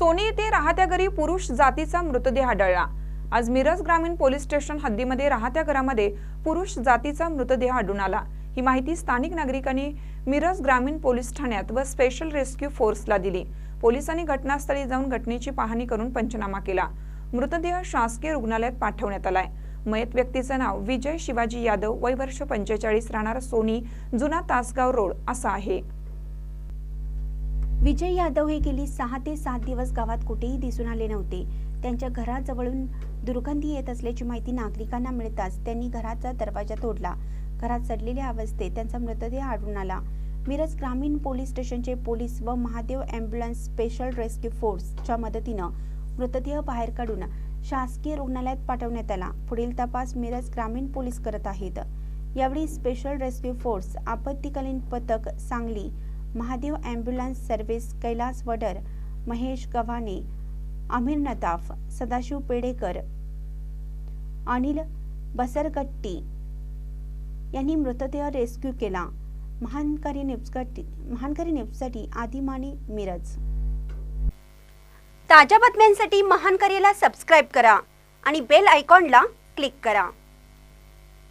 Sony येथे राहत्या घरी पुरुष जातीचा मृतदेह आढळला. आज मिरज ग्रामीण पोलीस स्टेशन हद्दीमध्ये राहत्या घरामध्ये पुरुष जातीचा मृतदेह आढळून आला. ही माहिती स्थानिक नागरिकांनी मिरज ग्रामीण पोलीस ठाण्यात व स्पेशल रेस्क्यू फोर्सला दिली. पोलिसांनी घटनास्थळी जाऊन घटनेची पाहणी करून पंचनामा केला. मृतदेह शासकीय रुग्णालयात पाठवण्यात आलाय. मयत व्यक्तीचं नाव विजय शिवाजी यादव वय वर्ष पंचेचाळीस राहणार सोनी जुना तासगाव रोड असा आहे. विजय यादव हे गेली सहा ते सात दिवस गावात कुठेही दिसून आले नव्हते. त्यांच्या घराजवळून दुर्गंधी येत असल्याची माहिती नागरिकांना मिळताच त्यांनी घराचा दरवाजा तोडला. घरात सडलेल्या अवस्थेत त्यांचा मृतदेह आढळून आला. मिरज ग्रामीण पोलीस स्टेशनचे पोलीस व महादेव अँब्युलन्स स्पेशल रेस्क्यू फोर्सच्या मदतीनं मृतदेह बाहेर काढून शासकीय रुग्णालयात पाठवण्यात आला. पुढील तपास मिरज ग्रामीण पोलीस करत आहेत. यावेळी स्पेशल रेस्क्यू फोर्स आपत्तीकालीन पथक सांगली महादेव ॲम्ब्युलन्स सर्व्हिस कैलास वडर महेश गव्हाणे आमिर नताफ सदाशिव पेडेकर अनिल बसरगट्टी यांनी मृतदेह रेस्क्यू केला. महानकारी न्यूजसाठी महानकारी न्यूजसाठी आदिमानी मिरज. ताज्या बातम्यांसाठी महानकरीला सबस्क्राईब करा आणि बेल आयकॉनला क्लिक करा.